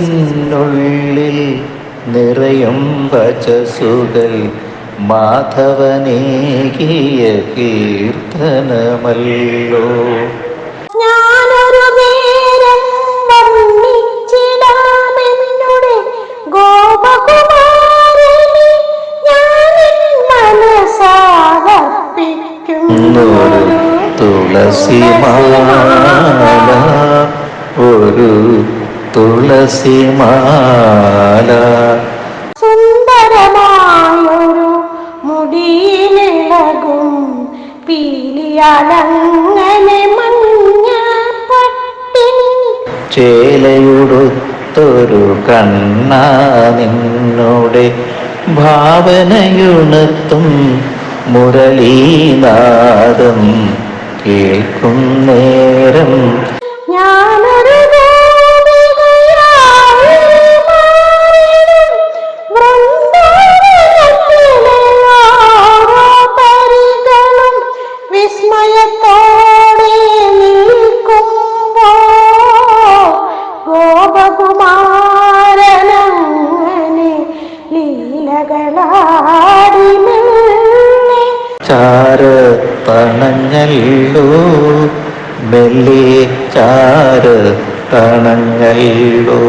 മനസ്സിനുള്ളിൽ നിറയും വചസുകൾ മാധവനേകിയ കീർത്തനമല്ലോ. ഞാനൊരു നേരം വർണിച്ചിടാമെന്നുടെ ഗോപകുമാരനെ തുളസിമാല ഒരു തുളസിമാല. സുന്ദരമായൊരു മുടിയിലകും പീലിയാലങ്ങനെ മഞ്ഞ പട്ടി ചേലയുടുത്തൊരു കണ്ണ നിന്നോടെ ഭാവനയുണത്തും മുരളീനാദം കേൾക്കും ചാര തണഞ്ഞല്ലോ മെല്ലെ ചാര തണഞ്ഞല്ലോ